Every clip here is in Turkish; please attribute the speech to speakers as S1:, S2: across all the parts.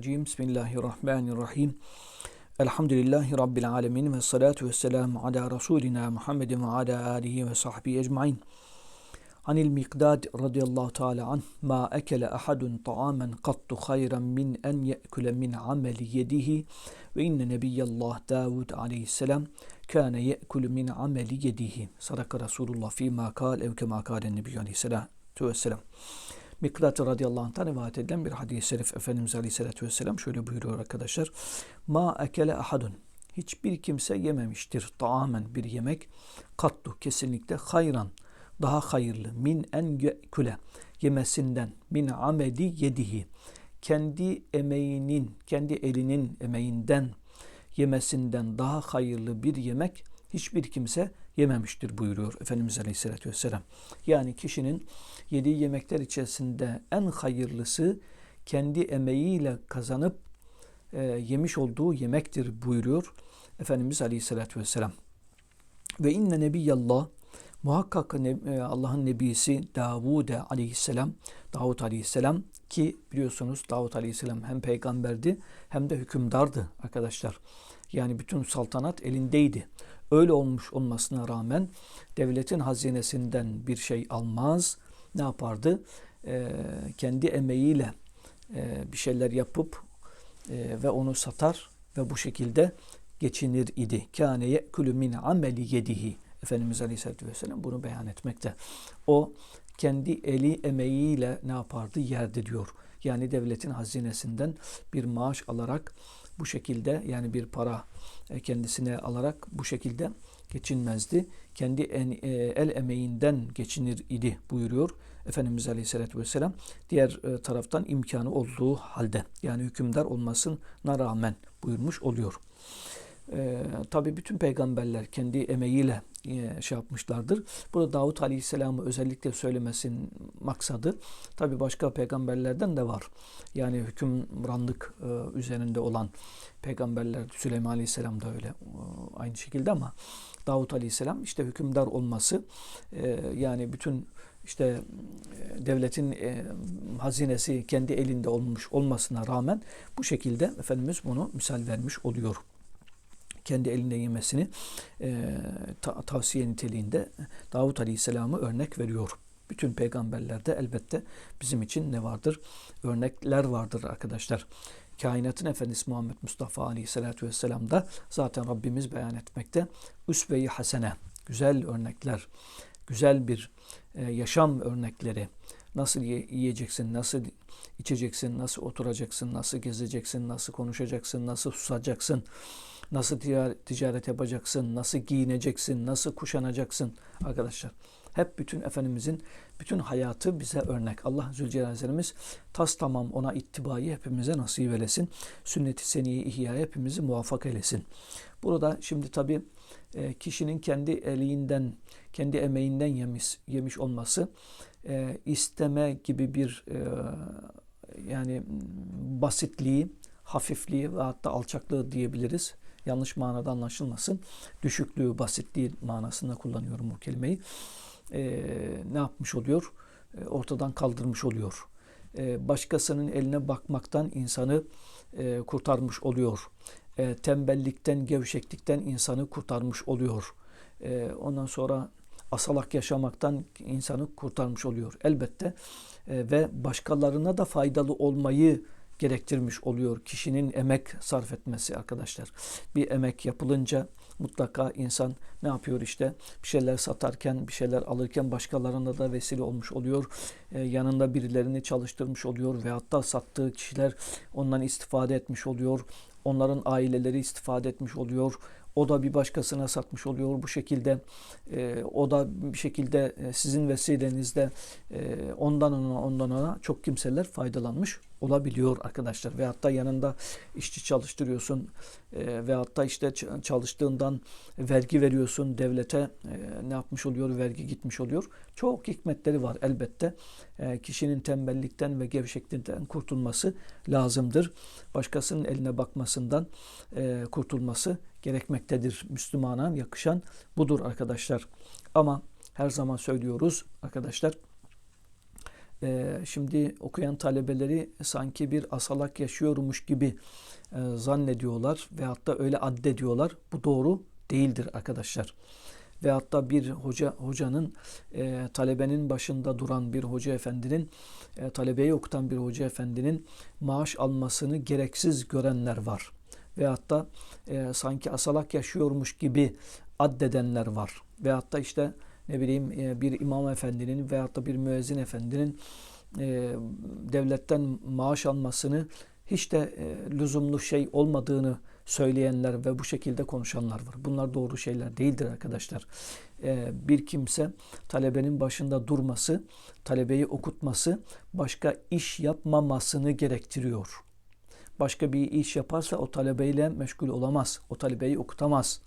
S1: Bismillahirrahmanirrahim. Elhamdülillahi Rabbil alemin ve salatu ve selamu ala Resulina Muhammedin ve ala alihi ve sahbihi ecmain. Anil Mikdad radıyallahu teala an ma ekele ahadun ta'amen kattu hayran min en ye'kule min ameli yedihi ve inne nebiyyallah Davud aleyhisselam kâne ye'kulu min ameli yedihi. Sadaka Resulullah fîmâ kâl ev kemâ kâlen nebiyyü aleyhisselâtu vesselam. Miklat radıyallahu anh'tan rivayet edilen bir hadis-i şerif Efendimiz Aleyhisselatü Vesselam şöyle buyuruyor arkadaşlar. Ma ekele ahadun. Hiçbir kimse yememiştir taamen bir yemek. Kattu kesinlikle hayran. Daha hayırlı. Min en küle. Yemesinden. Min ameli yedihi. Kendi emeğinin, kendi elinin emeğinden yemesinden daha hayırlı bir yemek hiçbir kimse yememiştir buyuruyor Efendimiz Aleyhisselatü Vesselam. Yani kişinin yediği yemekler içerisinde en hayırlısı kendi emeğiyle kazanıp e, yemiş olduğu yemektir buyuruyor Efendimiz Aleyhisselatü Vesselam. Ve inne nebiyallah muhakkak e, Allah'ın nebisi Davud aleyhisselam, Davud aleyhisselam ki biliyorsunuz Davud aleyhisselam hem peygamberdi hem de hükümdardı arkadaşlar. Yani bütün saltanat elindeydi. Öyle olmuş olmasına rağmen devletin hazinesinden bir şey almaz. Ne yapardı? Ee, kendi emeğiyle e, bir şeyler yapıp e, ve onu satar ve bu şekilde geçinir idi. Kâne ye'kulü min ameli yedihi. Efendimiz Aleyhisselatü Vesselam bunu beyan etmekte. O kendi eli emeğiyle ne yapardı? Yerdi diyor. Yani devletin hazinesinden bir maaş alarak bu şekilde yani bir para e, kendisine alarak bu şekilde geçinmezdi. Kendi en, e, el emeğinden geçinir idi buyuruyor Efendimiz Aleyhisselatü Vesselam. Diğer e, taraftan imkanı olduğu halde yani hükümdar olmasına rağmen buyurmuş oluyor. Ee, Tabi bütün peygamberler kendi emeğiyle e, şey yapmışlardır. Burada Davut Aleyhisselam'ı özellikle söylemesin maksadı tabi başka peygamberlerden de var. Yani hükümranlık e, üzerinde olan peygamberler Süleyman Aleyhisselam da öyle e, aynı şekilde ama Davut Aleyhisselam işte hükümdar olması yani bütün işte devletin hazinesi kendi elinde olmuş olmasına rağmen bu şekilde Efendimiz bunu misal vermiş oluyor kendi elinde yemesini e, ta, tavsiye niteliğinde Davut Aleyhisselam'ı örnek veriyor. Bütün peygamberlerde elbette bizim için ne vardır? Örnekler vardır arkadaşlar. Kainatın Efendisi Muhammed Mustafa Aleyhisselatü Vesselam da zaten Rabbimiz beyan etmekte. Üsve-i hasene, güzel örnekler, güzel bir e, yaşam örnekleri. Nasıl yiyeceksin, nasıl içeceksin, nasıl oturacaksın, nasıl gezeceksin, nasıl konuşacaksın, nasıl susacaksın Nasıl ticaret yapacaksın, nasıl giyineceksin, nasıl kuşanacaksın arkadaşlar. Hep bütün Efendimizin bütün hayatı bize örnek. Allah Zülcelal'imiz tas tamam ona ittibayı hepimize nasip eylesin. Sünnet-i seniye ihya hepimizi muvaffak eylesin. Burada şimdi tabi e, kişinin kendi elinden, kendi emeğinden yemiş, yemiş olması e, isteme gibi bir e, yani basitliği, hafifliği ve hatta alçaklığı diyebiliriz yanlış manada anlaşılmasın. Düşüklüğü, basitliği manasında kullanıyorum bu kelimeyi. Ne yapmış oluyor? Ortadan kaldırmış oluyor. Başkasının eline bakmaktan insanı kurtarmış oluyor. E, tembellikten, gevşeklikten insanı kurtarmış oluyor. E, ondan sonra asalak yaşamaktan insanı kurtarmış oluyor. Elbette e, ve başkalarına da faydalı olmayı gerektirmiş oluyor kişinin emek sarf etmesi arkadaşlar. Bir emek yapılınca mutlaka insan ne yapıyor işte bir şeyler satarken bir şeyler alırken başkalarına da vesile olmuş oluyor. Ee, yanında birilerini çalıştırmış oluyor ve hatta sattığı kişiler ondan istifade etmiş oluyor. Onların aileleri istifade etmiş oluyor. O da bir başkasına satmış oluyor bu şekilde. E, o da bir şekilde e, sizin vesilenizde e, ondan ona ondan ona çok kimseler faydalanmış olabiliyor arkadaşlar. Ve hatta yanında işçi çalıştırıyorsun e, ve hatta işte çalıştığından vergi veriyorsun devlete e, ne yapmış oluyor vergi gitmiş oluyor. Çok hikmetleri var elbette. E, kişinin tembellikten ve gevşeklikten kurtulması lazımdır. Başkasının eline bakmasından e, kurtulması gerekmektedir. Müslümana yakışan budur arkadaşlar. Ama her zaman söylüyoruz arkadaşlar e, şimdi okuyan talebeleri sanki bir asalak yaşıyormuş gibi e, zannediyorlar veyahut da öyle addediyorlar. Bu doğru değildir arkadaşlar. Ve hatta bir hoca hocanın e, talebenin başında duran bir hoca efendinin e, talebeyi okutan bir hoca efendinin maaş almasını gereksiz görenler var. Ve hatta e, sanki asalak yaşıyormuş gibi addedenler var. Ve hatta işte ne bileyim e, bir imam efendinin veyahut da bir müezzin efendinin e, devletten maaş almasını hiç de e, lüzumlu şey olmadığını söyleyenler ve bu şekilde konuşanlar var. Bunlar doğru şeyler değildir arkadaşlar. Bir kimse talebenin başında durması, talebeyi okutması başka iş yapmamasını gerektiriyor. Başka bir iş yaparsa o talebeyle meşgul olamaz. O talebeyi okutamaz.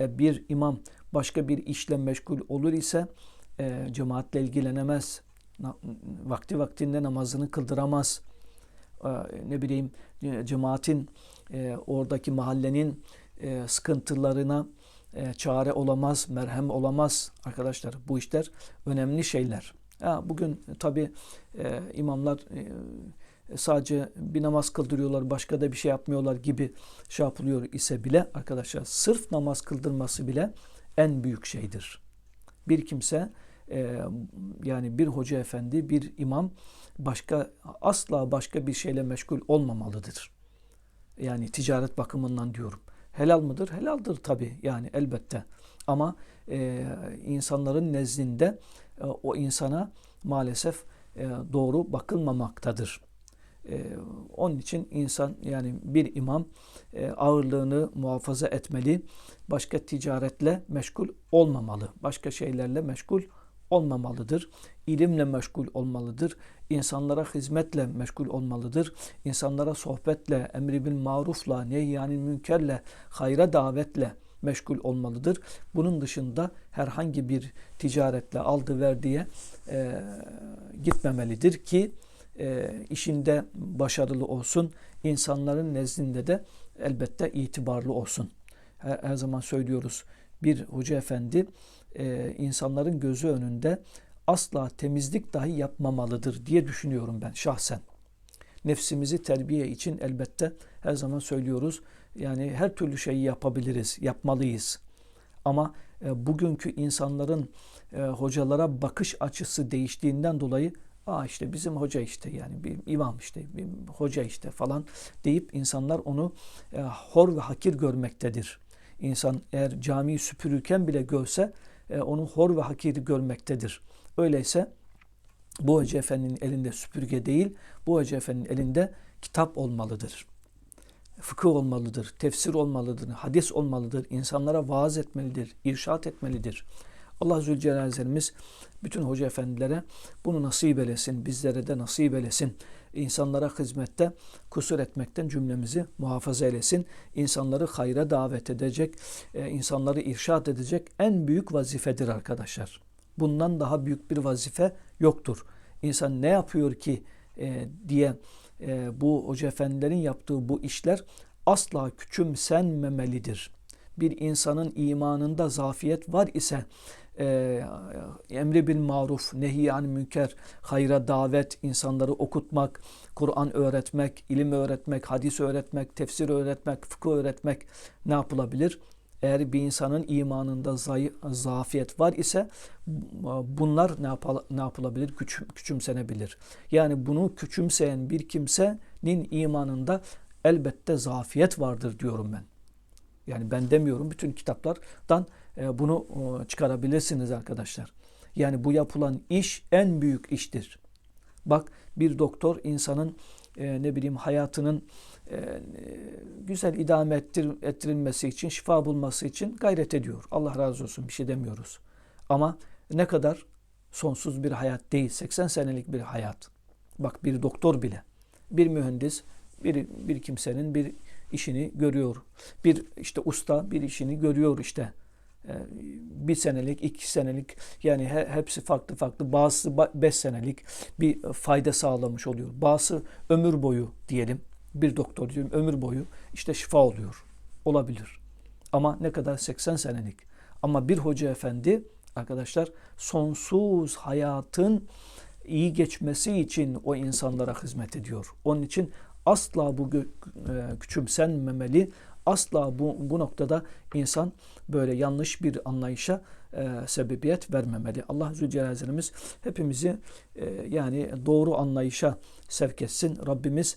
S1: Bir imam başka bir işle meşgul olur ise e, cemaatle ilgilenemez. Vakti vaktinde namazını kıldıramaz. E, ne bileyim e, cemaatin e, oradaki mahallenin e, sıkıntılarına e, çare olamaz, merhem olamaz arkadaşlar. Bu işler önemli şeyler. Ha, bugün tabi e, imamlar e, sadece bir namaz kıldırıyorlar, başka da bir şey yapmıyorlar gibi şey yapılıyor ise bile arkadaşlar sırf namaz kıldırması bile en büyük şeydir. Bir kimse e, yani bir hoca efendi, bir imam başka asla başka bir şeyle meşgul olmamalıdır. Yani ticaret bakımından diyorum. Helal mıdır? Helaldir tabi yani elbette. Ama e, insanların nezdinde e, o insana maalesef e, doğru bakılmamaktadır. Ee, onun için insan yani bir imam e, ağırlığını muhafaza etmeli. Başka ticaretle meşgul olmamalı. Başka şeylerle meşgul olmamalıdır. İlimle meşgul olmalıdır. İnsanlara hizmetle meşgul olmalıdır. İnsanlara sohbetle, emri bil marufla, nehyanil münkerle, hayra davetle meşgul olmalıdır. Bunun dışında herhangi bir ticaretle aldı verdiye e, gitmemelidir ki e, işinde başarılı olsun, insanların nezdinde de elbette itibarlı olsun. Her, her zaman söylüyoruz bir hoca efendi e, insanların gözü önünde asla temizlik dahi yapmamalıdır diye düşünüyorum ben şahsen. Nefsimizi terbiye için elbette her zaman söylüyoruz. Yani her türlü şeyi yapabiliriz, yapmalıyız. Ama e, bugünkü insanların e, hocalara bakış açısı değiştiğinden dolayı Aa işte bizim hoca işte yani bir imam işte bir hoca işte falan deyip insanlar onu e, hor ve hakir görmektedir. İnsan eğer camiyi süpürürken bile görse e, onu hor ve hakir görmektedir. Öyleyse bu hoca efendinin elinde süpürge değil, bu hoca efendinin elinde kitap olmalıdır. Fıkıh olmalıdır, tefsir olmalıdır, hadis olmalıdır, insanlara vaaz etmelidir, irşat etmelidir. Allah Zülcelal'imiz bütün hoca efendilere bunu nasip eylesin, bizlere de nasip eylesin. İnsanlara hizmette kusur etmekten cümlemizi muhafaza eylesin. İnsanları hayra davet edecek, e, insanları irşat edecek en büyük vazifedir arkadaşlar. Bundan daha büyük bir vazife yoktur. İnsan ne yapıyor ki e, diye e, bu hoca efendilerin yaptığı bu işler asla küçümsenmemelidir. Bir insanın imanında zafiyet var ise e, emri bil maruf, nehiyan münker, hayra davet, insanları okutmak, Kur'an öğretmek, ilim öğretmek, hadis öğretmek, tefsir öğretmek, fıkıh öğretmek ne yapılabilir? Eğer bir insanın imanında zayıf, zafiyet var ise bunlar ne, yapal, ne yapılabilir? Küçüm, küçümsenebilir. Yani bunu küçümseyen bir kimsenin imanında elbette zafiyet vardır diyorum ben. Yani ben demiyorum bütün kitaplardan bunu çıkarabilirsiniz arkadaşlar. Yani bu yapılan iş en büyük iştir. Bak bir doktor insanın e, ne bileyim hayatının e, güzel idame ettir, ettirilmesi için, şifa bulması için gayret ediyor. Allah razı olsun bir şey demiyoruz. Ama ne kadar sonsuz bir hayat değil, 80 senelik bir hayat. Bak bir doktor bile, bir mühendis, bir, bir kimsenin bir işini görüyor. Bir işte usta bir işini görüyor işte. Ee, bir senelik, iki senelik yani hepsi farklı farklı. Bazısı beş senelik bir fayda sağlamış oluyor. Bazısı ömür boyu diyelim. Bir doktor diyorum ömür boyu işte şifa oluyor. Olabilir. Ama ne kadar 80 senelik. Ama bir hoca efendi arkadaşlar sonsuz hayatın iyi geçmesi için o insanlara hizmet ediyor. Onun için asla bu e, küçümsenmemeli. Asla bu, bu noktada insan böyle yanlış bir anlayışa e, sebebiyet vermemeli. Allah Zülcelal Hazretimiz hepimizi e, yani doğru anlayışa sevk etsin. Rabbimiz